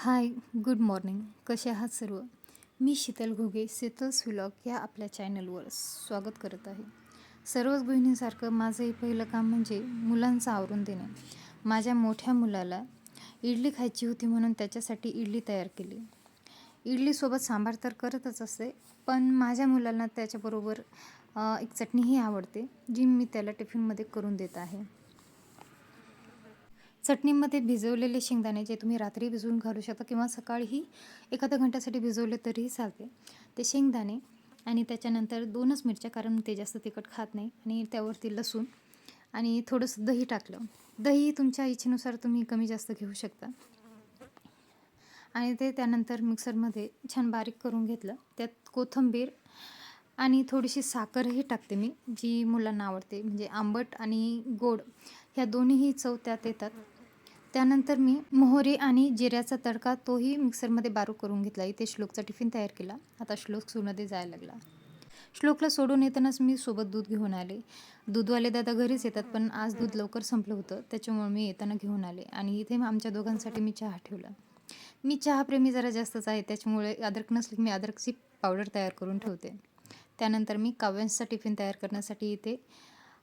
Hi good morning. कसे आहात सर्व? मी शीतल घोगे शीतल्स व्लॉग या आपल्या चॅनलवर स्वागत करत आहे. सर्वच बहिणींसारखं माझंही पहिलं काम म्हणजे मुलांचं आवरून देणे. माझ्या मोठ्या मुलाला इडली खायची होती म्हणून त्याच्यासाठी इडली तयार केली. इडलीसोबत सांबार तर करतच असते पण माझ्या मुलांना त्याच्याबरोबर एक चटणीही आवडते जी मी त्याला टिफिनमध्ये करून देत आहे. चटणीमध्ये भिजवलेले शेंगदाणे जे तुम्ही रात्री भिजवून घालू शकता किंवा सकाळीही एखाद्या घंट्यासाठी भिजवले तरीही चालते. ते शेंगदाणे आणि त्याच्यानंतर दोनच मिरच्या कारण ते जास्त तिखट खात नाही आणि त्यावरती लसूण आणि थोडंसं दही टाकलं. दही तुमच्या इच्छेनुसार तुम्ही कमी जास्त घेऊ शकता. आणि ते त्यानंतर मिक्सरमध्ये छान बारीक करून घेतलं. त्यात कोथिंबीर आणि थोडीशी साखरही टाकते मी जी मुलांना आवडते. म्हणजे आंबट आणि गोड ह्या दोन्हीही चव त्यात येतात. त्यानंतर मी मोहरी आणि जिऱ्याचा तडका तोही मिक्सरमध्ये बारीक करून घेतला. इथे श्लोकचा टिफिन तयार केला. आता श्लोक सूमध्ये जायला लागला. श्लोकला सोडून येतानाच मी सोबत दूध घेऊन आले. दूधवाले दादा घरीच येतात पण आज दूध लवकर संपलं होतं. त्याच्यामुळे मी येताना घेऊन आले आणि इथे मग आमच्या दोघांसाठी मी चहा ठेवला. मी चहाप्रेमी जरा जास्तच आहे. त्याच्यामुळे अद्रक नसली की मी अद्रकची पावडर तयार करून ठेवते. त्यानंतर मी काव्यांचा टिफिन तयार करण्यासाठी इथे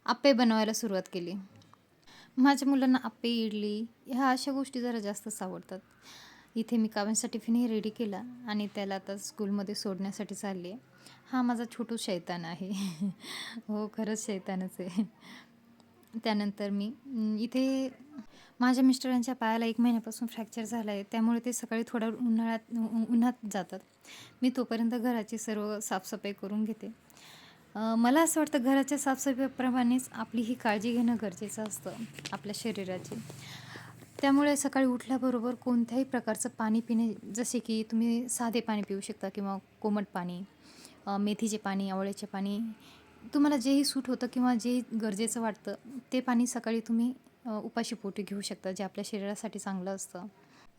आप्पे बनवायला सुरुवात केली. माझ्या मुलांना आप्पे इडली ह्या अशा गोष्टी जरा जास्तच आवडतात. इथे मी काव्यांचा टिफिनही रेडी केला आणि त्याला आता स्कूलमध्ये सोडण्यासाठी चालली आहे हा माझा छोटू शैतान आहे. हो खरंच शैतानच आहे. त्यानंतर मी इथे माझ्या मिस्टरांच्या पायाला एक महिन्यापासून फ्रॅक्चर झाला आहे त्यामुळे ते सकाळी थोडा उन्हाळ्यात उन्हात जातात. मी तोपर्यंत घराची सर्व साफसफाई करून घेते. मला असं वाटतं घराच्या साफसफाईप्रमाणेच आपली ही काळजी घेणं गरजेचं असतं आपल्या शरीराची. त्यामुळे सकाळी उठल्याबरोबर कोणत्याही प्रकारचं पाणी पिणे जसे की तुम्ही साधे पाणी पिऊ शकता किंवा कोमट पाणी मेथीचे पाणी आवळ्याचे पाणी तुम्हाला जेही सूट होतं किंवा जे गरजेचं वाटतं ते पाणी सकाळी तुम्ही उपाशीपोटी उपाशी पोटी घेऊ शकता जे आपल्या शरीरासाठी चांगलं असतं.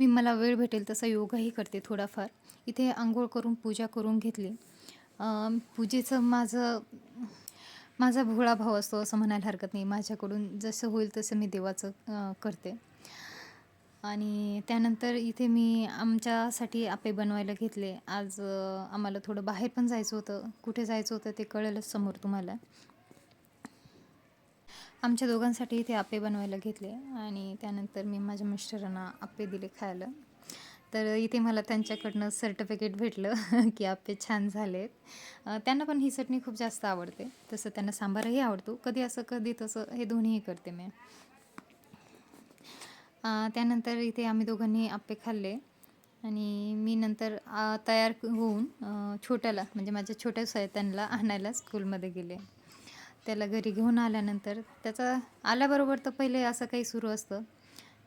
मी मला वेळ भेटेल तसा योगाही करते थोडाफार. इथे आंघोळ करून पूजा करून घेतली. पूजेचं माझं माझा भोळा भाव असतो असं म्हणायला हरकत नाही. माझ्याकडून जसं होईल तसं मी देवाचं करते. आणि त्यानंतर इथे मी आमच्यासाठी आपे बनवायला घेतले. आज आम्हाला थोडं बाहेर पण जायचं होतं. कुठे जायचं होतं ते कळेलच समोर तुम्हाला. आमच्या दोघांसाठी इथे आपे बनवायला घेतले आणि त्यानंतर मी माझ्या मिस्टरांना आपे दिले खायला. तर इथे मला त्यांच्याकडनं सर्टिफिकेट भेटलं की आपे छान झालेत. त्यांना पण ही चटणी खूप जास्त आवडते. तसं त्यांना सांबारही आवडतो. कधी असं कधी तसं हे दोन्हीही करते मी. त्यानंतर इथे आम्ही दोघांनी आप्पे खाल्ले. आणि मी नंतर तयार होऊन छोट्याला म्हणजे माझ्या छोट्या सैतानला आणायला स्कूलमध्ये गेले. त्याला घरी घेऊन आल्यानंतर त्याचा आल्याबरोबर तर पहिले असं काही सुरू असतं.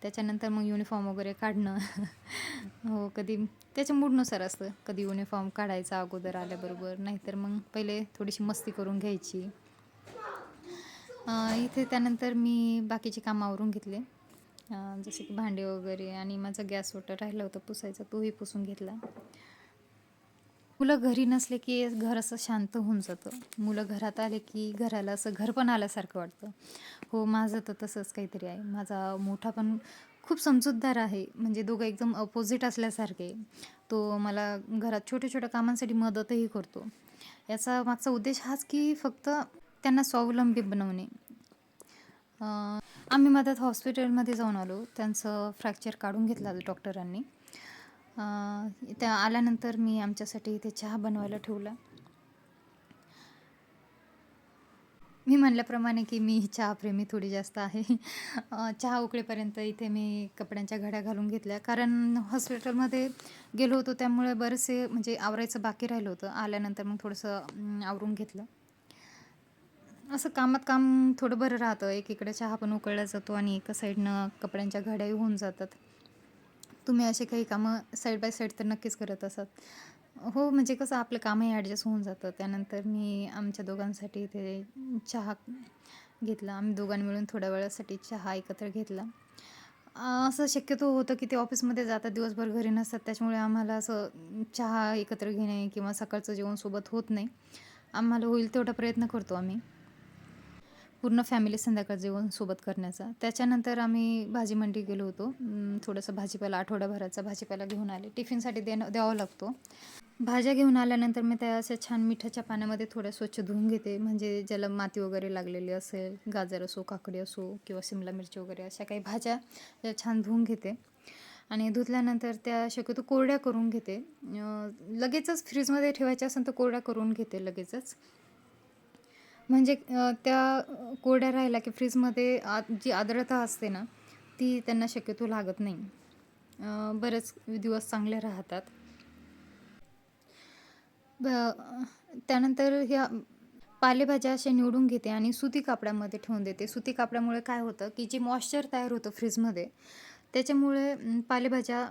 त्याच्यानंतर मग युनिफॉर्म वगैरे काढणं. हो कधी त्याच्या मूडनुसार असतं. कधी युनिफॉर्म काढायचा अगोदर आल्याबरोबर. नाहीतर मग पहिले थोडीशी मस्ती करून घ्यायची. इथे त्यानंतर मी बाकीचे कामं आवरून घेतले. जसे की भांडे वगैरे आणि माझा गॅस वॉटर राहिला होता पुसायचा तोही पुसून घेतला. मुलं घरी नसले की घर असं शांत होऊन जातं. मुलं घरात आले की घराला असं घर पण आल्यासारखं वाटतं. हो माझं तर तसंच काहीतरी आहे. माझा मोठा पण खूप समजूतदार आहे. म्हणजे दोघं एकदम अपोजिट असल्यासारखे. तो मला घरात छोट्या छोट्या कामांसाठी मदतही करतो. याचा मागचा उद्देश हाच की फक्त त्यांना स्वावलंबी बनवणे. आम्ही मदत हॉस्पिटलमध्ये जाऊन आलो. त्यांचं फ्रॅक्चर काढून घेतलं डॉक्टरांनी. अं, त्या आल्यानंतर मी आमच्यासाठी इथे चहा बनवायला ठेवला. मी म्हणल्याप्रमाणे की मी चहाप्रेमी थोडी जास्त आहे. चहा उकळेपर्यंत इथे मी कपड्यांच्या घड्या घालून घेतल्या. कारण हॉस्पिटलमध्ये गेलो होतो त्यामुळे बरेचसे म्हणजे आवरायचं बाकी राहिलं होतं. आल्यानंतर मग थोडंसं आवरून घेतलं. असं कामात काम थोडं बरं राहतं. एकीकडे चहा पण उकळला जातो आणि एका साईडनं कपड्यांच्या घड्याही होऊन जातात. तुम्ही असे काही कामं साईड बाय साईड तर नक्कीच करत असत. हो म्हणजे कसं आपलं कामही ॲडजस्ट होऊन जातं. त्यानंतर मी आमच्या दोघांसाठी इथे चहा घेतला. आम्ही दोघांनी मिळून थोड्या वेळासाठी चहा एकत्र घेतला. असं शक्यतो होतं की ते ऑफिसमध्ये जातात दिवसभर घरी नसतात. त्याच्यामुळे आम्हाला असं चहा एकत्र घेणे किंवा सकाळचं जेवण सोबत होत नाही. आम्हाला होईल तेवढा प्रयत्न करतो आम्ही. पूर्ण फॅमिली संध्याकाळ जेवण सोबत करण्याचा. त्याच्यानंतर आम्ही भाजी मंडी गेलो होतो. थोडंसं भाजीपाला आठवड्याभराचा भाजीपाला घेऊन आले. टिफिनसाठी देणं द्यावा लागतो. भाज्या घेऊन आल्यानंतर मी त्या अशा छान मिठाच्या पाण्यामध्ये थोड्या स्वच्छ धुवून घेते. म्हणजे ज्याला माती वगैरे लागलेली असेल गाजर असो काकडी असो किंवा शिमला मिरची वगैरे अशा काही भाज्या ज्या छान धुवून घेते. आणि धुतल्यानंतर त्या शक्यतो कोरड्या करून घेते. लगेचच फ्रीजमध्ये ठेवायच्या असेल तर कोरड्या करून घेते लगेचच. म्हणजे त्या कोरड्या राहिल्या की फ्रीजमध्ये आत जी आर्द्रता असते ना ती त्यांना शक्यतो लागत नाही. बरेच दिवस चांगले राहतात. ब त्यानंतर ह्या पालेभाज्या अशा निवडून घेते आणि सुती कापडामध्ये ठेवून देते. सुती कापडामुळे काय होतं की जे मॉइश्चर तयार होतं फ्रीजमध्ये त्याच्यामुळे पालेभाज्या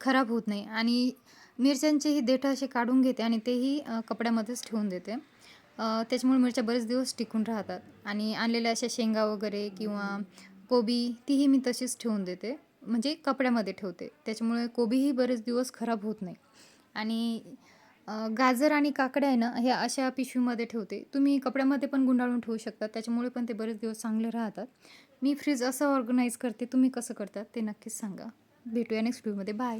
खराब होत नाही. आणि मिरच्यांचेही देठं असे काढून घेते आणि तेही कपड्यामध्येच ठेवून देते. त्याच्यामुळे मिरच्या बरेच दिवस टिकून राहतात. आणि आणलेल्या अशा शेंगा वगैरे किंवा कोबी तीही मी तशीच ठेवून देते. म्हणजे कपड्यामध्ये ठेवते. त्याच्यामुळे कोबीही बरेच दिवस खराब होत नाही. आणि गाजर आणि काकड्या आहे ना ह्या अशा पिशवीमध्ये ठेवते. तुम्ही कपड्यामध्ये पण गुंडाळून ठेवू शकता. त्याच्यामुळे पण ते बरेच दिवस चांगले राहतात. मी फ्रीज असं ऑर्गनाईज करते. तुम्ही कसं करतात ते नक्कीच सांगा. भेटूया नेक्स्ट व्हिडिओमध्ये. बाय.